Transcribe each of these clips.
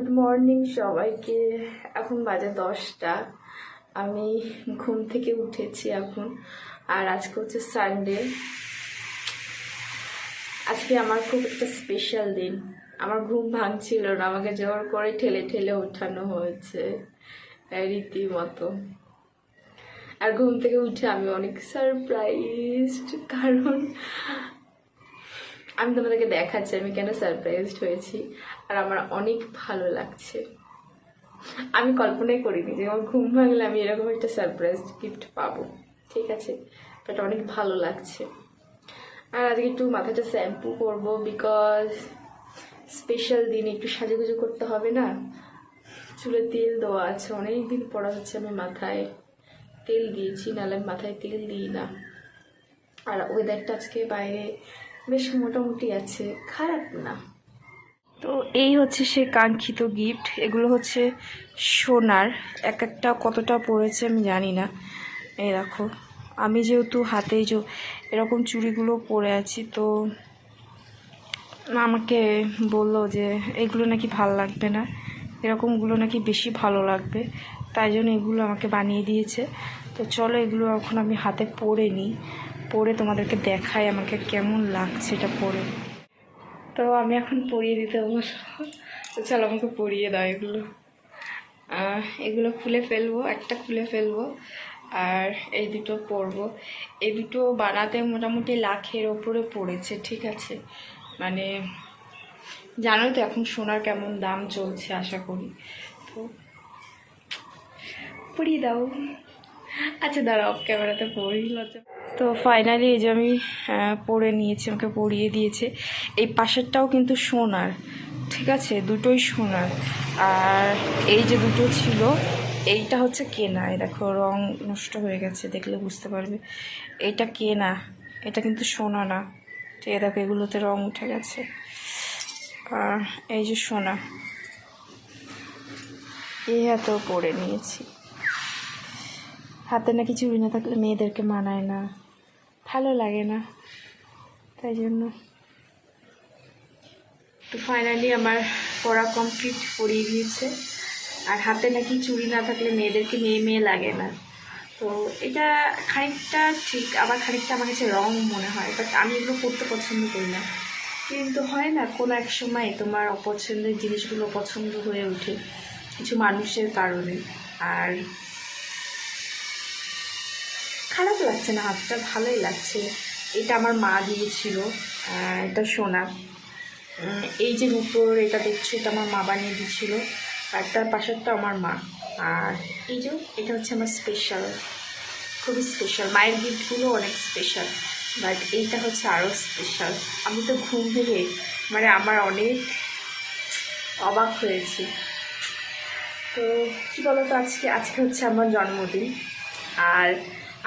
Good morning সবাইকে। এখন বাজে দশটা। আমি ঘুম থেকে উঠেছি এখন। আর আজকে হচ্ছে সানডে আজকে আমার খুব একটা স্পেশাল দিন। আমার ঘুম ভাঙছিল না। আমাকে জোর করে ঠেলে ঠেলে ওঠানো হয়েছে। রীতিমতো। আর ঘুম থেকে উঠে আমি অনেক সারপ্রাইজড কারণ আমি তোমাদেরকে দেখাচ্ছি, আমি কেন সারপ্রাইজড হয়েছি, আর আমার অনেক ভালো লাগছে। আমি কল্পনাই করিনি যে আমার ঘুম ভাঙলে আমি এরকম একটা সারপ্রাইজ গিফট পাবো, ঠিক আছে? বাট অনেক ভালো লাগছে। আর আজকে একটু মাথাটা শ্যাম্পু করব বিকজ স্পেশাল দিন, একটু সাজুগুজু করতে হবে না? চুলে তেল দেওয়া আছে অনেক দিন পড়া হচ্ছে আমি মাথায় তেল দিয়েছি, নাহলে আমি মাথায় তেল দিই না। আর ওয়েদারটা আজকে বাইরে বেশ মোটামুটি আছে, খারাপ না। তো এই হচ্ছে সে কাঙ্ক্ষিত গিফট এগুলো হচ্ছে সোনার এক একটা কতটা পড়েছে আমি জানি না। এই দেখো, আমি যেহেতু হাতে যে এরকম চুড়িগুলো পরে আছি, তো আমাকে বলল যে এগুলো নাকি ভালো লাগবে না, এরকমগুলো নাকি বেশি ভালো লাগবে, তাই জন্য এগুলো আমাকে বানিয়ে দিয়েছে। তো চলো এগুলো এখন আমি হাতে পরে নিই। পরে তোমাদেরকে দেখাই আমাকে কেমন লাগছে এটা পরে তো আমি এখন পরিয়ে দিতে বলব তো চলো আমাকে পরিয়ে দাও এগুলো। এগুলো খুলে ফেলব, একটা খুলে ফেলব, আর এই দুটো পরবো এই দুটো বানাতে মোটামুটি লাখের ওপরে পড়েছে, ঠিক আছে? মানে জানোই তো এখন সোনার কেমন দাম চলছে, আশা করি। তো পরিয়ে দাও। আচ্ছা দাঁড়া অফ ক্যামেরাতে পড়ি। লজ্জা তো ফাইনালি এই যে আমি পরে নিয়েছি, আমাকে পরিয়ে দিয়েছে। এই পাশেরটাও কিন্তু সোনার, ঠিক আছে? দুটোই সোনার। আর এই যে দুটো ছিল, এইটা হচ্ছে কেনা। এই দেখো, রং নষ্ট হয়ে গেছে, দেখলে বুঝতে পারবে। এইটা কেনা, এটা কিন্তু সোনা না। ঠিক দেখো, এগুলোতে রং উঠে গেছে। আর এই যে সোনা, এই হাতেও পরে নিয়েছি। হাতে নাকি চুড়ি না থাকলে মেয়েদেরকে মানায় না। ভালো লাগে না। তাই জন্য। তো ফাইনালি আমার পড়া কমপ্লিট পড়িয়ে দিয়েছে। আর হাতে নাকি চুড়ি না থাকলে মেয়েদেরকে মেয়ে মেয়ে লাগে না। তো এটা খানিকটা ঠিক, আবার খানিকটা আমার কাছে রং মনে হয়। বাট আমি এগুলো পড়তে পছন্দ করি না। কিন্তু হয় না, কোনো এক সময় তোমার অপছন্দের জিনিসগুলো পছন্দ হয়ে ওঠে। কিছু মানুষের কারণে। আর খারাপ লাগছে না, হাতটা ভালোই লাগছে। এটা আমার মা দিয়েছিল এটা সোনা। এই যে রূপোর এটা দেখছ, এটা আমার মা বানিয়ে দিয়েছিল, আর তার পাশেরটা আমার মা। আর এই যে, এটা হচ্ছে আমার স্পেশাল খুবই স্পেশাল মায়ের গিফটগুলো অনেক স্পেশাল বাট এইটা হচ্ছে আরও স্পেশাল আমি তো ঘুম থেকে মানে আমার অনেক অবাক হয়েছি। তো কী বলতো আজকে? আজকে হচ্ছে আমার জন্মদিন। আর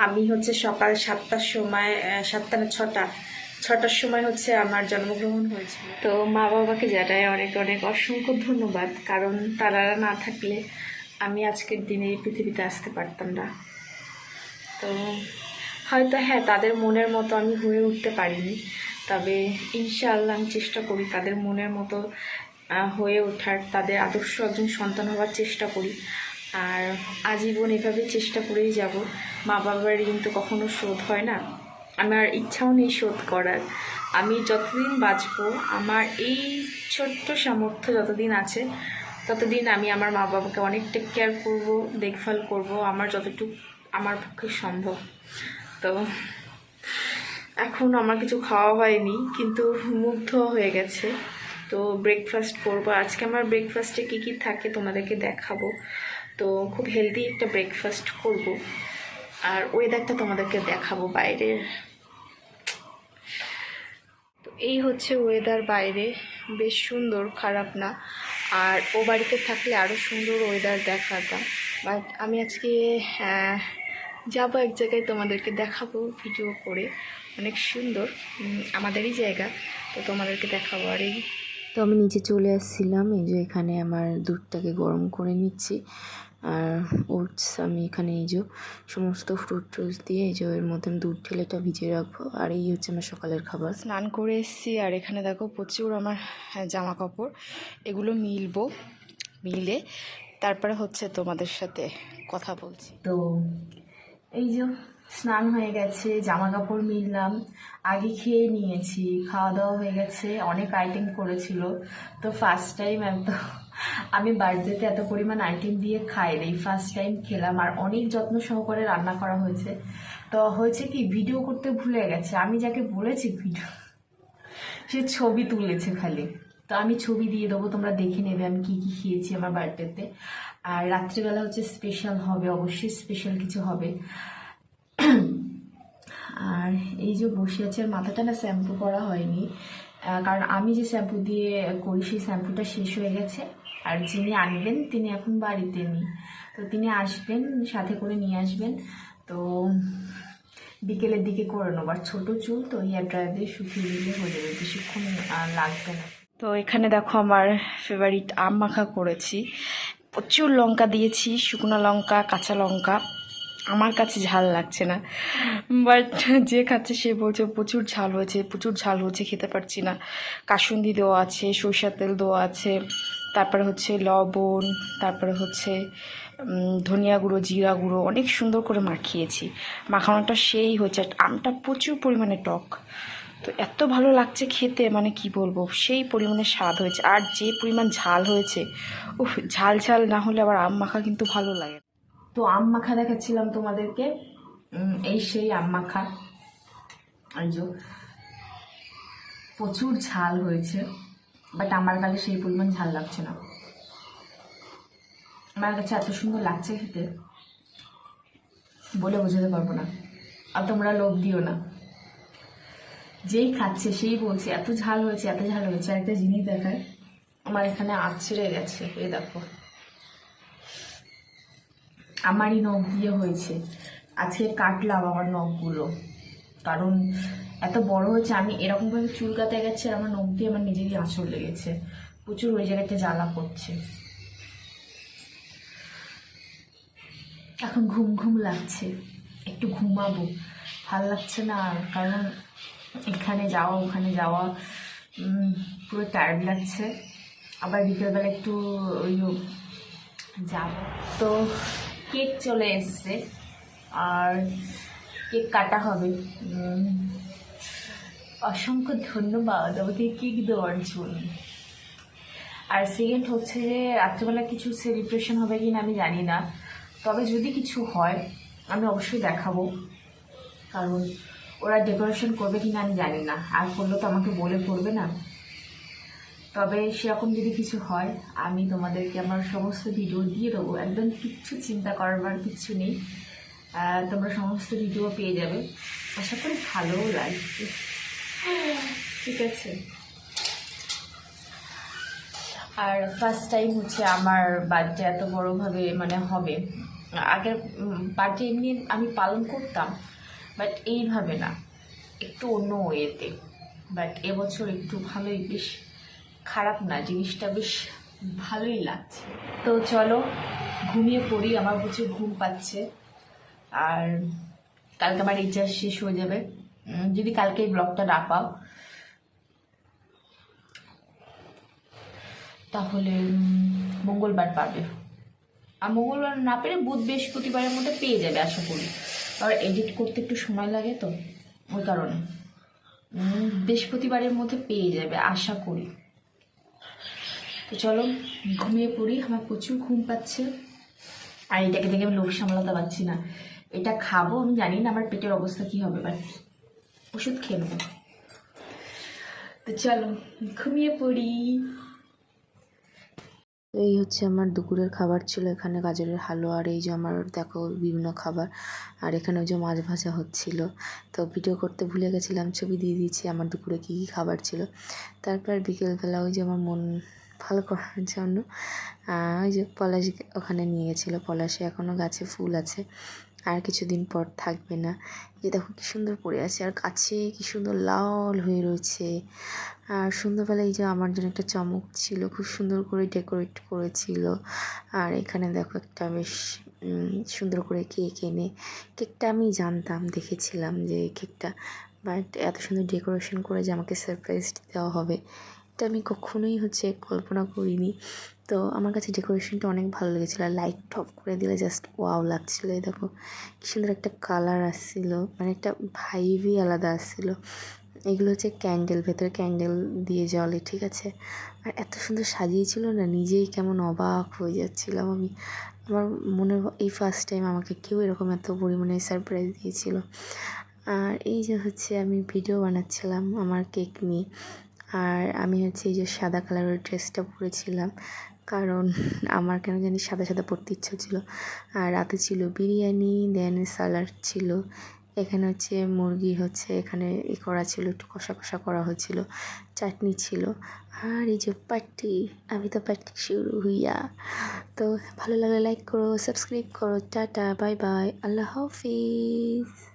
আমি হচ্ছে সকাল সাতটার সময় সাতটা না ছটা, ছটার সময় হচ্ছে আমার জন্মগ্রহণ হয়েছিল। তো মা বাবাকে জানাই অনেক অনেক অসংখ্য ধন্যবাদ, কারণ তারা না থাকলে আমি আজকের দিনে এই পৃথিবীতে আসতে পারতাম না। তো হয়তো হ্যাঁ তাদের মনের মতো আমি হয়ে উঠতে পারিনি, তবে ইনশাআল্লাহ আমি চেষ্টা করি তাদের মনের মতো হয়ে ওঠার, তাদের আদর্শ একজন সন্তান হওয়ার চেষ্টা করি। আর আজীবন এভাবে চেষ্টা করেই যাব। মা বাবার ঋণ তো কখনো শোধ হয় না। আমার ইচ্ছাও নেই শোধ করার। আমি যতদিন বাঁচবো, আমার এই ছোট্ট সামর্থ্য যতদিন আছে, ততদিন আমি আমার মা বাবাকে অনেক টেক কেয়ার করব, দেখভাল করব, আমার যতটুকু আমার পক্ষে সম্ভব। তো এখন আমার কিছু খাওয়া হয়নি, কিন্তু মুগ্ধ হয়ে গেছে। তো ব্রেকফাস্ট করব। আজকে আমার ব্রেকফাস্টে কী কী থাকে তোমাদেরকে দেখাবো। তো খুব হেলদি একটা ব্রেকফাস্ট করব। আর ওয়েদারটা তোমাদেরকে দেখাবো বাইরের। তো এই হচ্ছে ওয়েদার বাইরে। বেশ সুন্দর, খারাপ না। আর ও বাড়িতে থাকলে আরও সুন্দর ওয়েদার দেখাতাম। বাট আমি আজকে যাব এক জায়গায় তোমাদেরকে দেখাবো ভিডিও করে। অনেক সুন্দর আমাদেরই জায়গা। তো তোমাদেরকে দেখাবো। আর এই তো আমি নিচে চলে আসছিলাম এই যে এখানে আমার দুধটাকে গরম করে নিচ্ছি। আর ওটস আমি এখানে এই যে সমস্ত ফ্রুট ট্রুটস দিয়ে এই যে এর মধ্যে দুধ ঠেলেটা ভিজিয়ে রাখব। আর এই হচ্ছে আমার সকালের খাবার। স্নান করে এসেছি আর এখানে দেখো প্রচুর আমার হ্যাঁ, জামা কাপড় এগুলো মিলবো মিলে তারপরে হচ্ছে তোমাদের সাথে কথা বলছি। তো এই যে স্নান হয়ে গেছে জামা কাপড় মিললাম, আগে খেয়ে নিয়েছি খাওয়া দাওয়া হয়ে গেছে, অনেক আইটেম করেছিল। তো ফার্স্ট টাইম একদম আমি বার্থডেতে এত পরিমাণ আইটেম দিয়ে খাই এই ফার্স্ট টাইম খেলাম। আর অনেক যত্ন সহকারে রান্না করা হয়েছে। তো হয়েছে কি ভিডিও করতে ভুলে গেছে। আমি যাকে বলেছি ভিডিও সে ছবি তুলেছে খালি। তো আমি ছবি দিয়ে দেবো, তোমরা দেখে নেবে আমি কি কি খেয়েছি আমার বার্থডেতে আর রাত্রিবেলা হচ্ছে স্পেশাল হবে, অবশ্যই স্পেশাল কিছু হবে। আর এই যে বসে আছে, আর মাথাটা না শ্যাম্পু করা হয়নি। কারণ আমি যে শ্যাম্পু দিয়ে করি, সেই শ্যাম্পুটা শেষ হয়ে গেছে। আর যিনি আনবেন, তিনি এখন বাড়িতে নেই। তো তিনি আসবেন, সাথে করে নিয়ে আসবেন। তো বিকেলের দিকে করে নেব। আর ছোটো চুল তো হেয়ার ড্রায়ার দিয়ে শুকিয়ে দিলে হয়ে যাবে, বেশিক্ষণ লাগবে না। তো এখানে দেখো আমার ফেভারিট আম মাখা করেছি। প্রচুর লঙ্কা দিয়েছি, শুকনো লঙ্কা, কাঁচা লঙ্কা। আমার কাছে ঝাল লাগছে না। বাট যে খাচ্ছে সে বলছে, প্রচুর ঝাল হয়েছে, প্রচুর ঝাল হয়েছে খেতে পারছি না। কাসুন্দি দেওয়া আছে, সরিষার তেল দেওয়া আছে, তারপরে হচ্ছে লবণ, তারপরে হচ্ছে ধনিয়া গুঁড়ো, জিরা গুঁড়ো, অনেক সুন্দর করে মাখিয়েছি। মাখানোটা সেই হচ্ছে আমটা প্রচুর পরিমাণে টক। তো এত ভালো লাগছে খেতে মানে কি বলব, সেই পরিমাণে স্বাদ হয়েছে। আর যে পরিমাণ ঝাল হয়েছে, উফ, ঝাল ঝাল না হলে আবার আম মাখা কিন্তু ভালো লাগে তো আম মাখা দেখাচ্ছিলাম তোমাদেরকে। এই সেই আম মাখা প্রচুর ঝাল হয়েছে বাট আমার গালে সেই পরিমাণ ঝাল লাগছে না। আমার কাছে এত সুন্দর লাগছে খেতে, বলে বোঝাতে পারব না। আর তোমরা লোভ দিও না। যেই খাচ্ছে, সেই বলছে, এত ঝাল হয়েছে, এত ঝাল হয়েছে। একটা জিনিস দেখায়, আমার এখানে আছড়ে গেছে, এই দেখো। আমারই নখ দিয়ে হয়েছে। আজকে কাটলাম আমার নখগুলো। কারণ এত বড় হয়েছে, আমি এরকমভাবে চুলকাতে গেছে আর আমার নখ দিয়ে আমার নিজেরই আঁচড় লেগেছে। প্রচুর ওই জায়গাতে জ্বালা করছে এখন ঘুম ঘুম লাগছে। একটু ঘুমাবো। ভালো লাগছে না আর, কারণ এখানে যাওয়া, ওখানে যাওয়া পুরো টায়ার্ড লাগছে। আবার বিকেলবেলা একটু ওই যাব। তো কেক চলে এসছে। আর কেক কাটা হবে। অসংখ্য ধন্যবাদ আমাকে কেক দেওয়ার জন্য। আর সেকেন্ড হচ্ছে যে, রাত্রেবেলা কিছু সেলিব্রেশন হবে কি না আমি জানি না। তবে যদি কিছু হয়, আমি অবশ্যই দেখাবো। কারণ ওরা ডেকোরেশন করবে কি না আমি জানি না। আর করলে তো আমাকে বলে করবে না। তবে সেরকম যদি কিছু হয়, আমি তোমাদেরকে আমার সমস্ত ভিডিও দিয়ে দেবো। একদম কিচ্ছু চিন্তা করবার কিচ্ছু নেই। তোমরা সমস্ত ভিডিও পেয়ে যাবে। আশা করি ভালোও লাগবে। ঠিক আছে। আর ফার্স্ট টাইম হচ্ছে আমার বার্থডে এত বড়োভাবে মানে হবে। আগের বার্থডে এমনি আমি পালন করতাম বাট এইভাবে না। একটু অন্য ওয়েতে বাট এবছর একটু ভালোই, বেশ খারাপ না, জিনিসটা বেশ ভালোই লাগছে। তো চলো, ঘুমিয়ে পড়ি, আমার প্রচুর ঘুম পাচ্ছে। আর কালকে আমার রিচার্জ শেষ হয়ে যাবে। যদি কালকে এই ব্লগটা না পাও, তাহলে মঙ্গলবার পাবে। আর মঙ্গলবার না পেলে বুধ বৃহস্পতিবারের মধ্যে পেয়ে যাবে, আশা করি। আর এডিট করতে একটু সময় লাগে তো, ওই কারণে। বৃহস্পতিবারের মধ্যে পেয়ে যাবে, আশা করি। তো চলো ঘুমিয়ে পড়ি, আমার প্রচুর ঘুম পাচ্ছে। আর এটাকে দেখে আমি লোভ সামলাতে পারছি না। এটা খাব, আমি জানি না আমার পেটের অবস্থা কি হবে বাট ওষুধ খেয়ে নেব। তো চলো ঘুমিয়ে পড়ি। এই হচ্ছে আমার দুপুরের খাবার ছিল, এখানে গাজরের হালুয়া আর এই যে আমার, দেখো, বিভিন্ন খাবার। আর এখানে ওই যে মাছ ভাজা হচ্ছিল। তো ভিডিও করতে ভুলে গেছিলাম, ছবি দিয়ে দিয়েছি আমার দুপুরে কী কী খাবার ছিল। তারপর বিকেলবেলা ওই যে আমার মন ভালো করার জন্য। ওই যে পলাশ ওখানে নিয়ে গেছিল। পলাশে এখনও গাছে ফুল আছে। আর কিছুদিন পর থাকবে না। যে দেখো কী সুন্দর পড়ে আছে। আর কাছে কী সুন্দর লাল হয়ে রয়েছে। আর সন্ধ্যাবেলা এই যে আমার জন্য একটা চমক ছিল। খুব সুন্দর করে ডেকোরেট করেছিল। আর এখানে দেখো একটা বেশ সুন্দর করে কেক এনে। কেকটা আমি জানতাম, দেখেছিলাম যে কেকটা। বাট এত সুন্দর ডেকোরেশন করে যে আমাকে সারপ্রাইজ দেওয়া হবে। এটা আমি কখনোই হচ্ছে কল্পনা করিনি। তো আমার কাছে ডেকোরেশনটা অনেক ভালো লেগেছিলো আর লাইট টপ করে দিলে জাস্ট ওয়াও লাগছিল। এই দেখো কী সুন্দর একটা কালার আসছিল মানে একটা ভাইবই আলাদা আসছিল। এগুলো হচ্ছে ক্যান্ডেল, ভেতরে ক্যান্ডেল দিয়ে জলে, ঠিক আছে? আর এত সুন্দর সাজিয়েছিল না, নিজেই কেমন অবাক হয়ে যাচ্ছিলাম আমি। আমার মনে এই ফার্স্ট টাইম আমাকে কেউ এরকম এত পরিমাণে সারপ্রাইজ দিয়েছিল। আর এই যে হচ্ছে আমি ভিডিও বানাচ্ছিলাম আমার কেক নিয়ে। আর আমি হচ্ছে এই যে সাদা কালারের ড্রেসটা পরেছিলাম। কারণ আমার কেন জানি সাদা সাদা পরতে ইচ্ছা ছিল আর রাতে ছিল বিরিয়ানি দেন স্যালাড ছিল। এখানে হচ্ছে মুরগি হচ্ছে এখানে এ করা ছিল, একটু কষা কষা করা হয়েছিল চাটনি ছিল। আর এই যে পার্টি, আমি তো পার্টি শুরু হইয়া। তো ভালো লাগলে লাইক করো সাবস্ক্রাইব করো। টাটা বাই বাই আল্লাহ হাফিজ।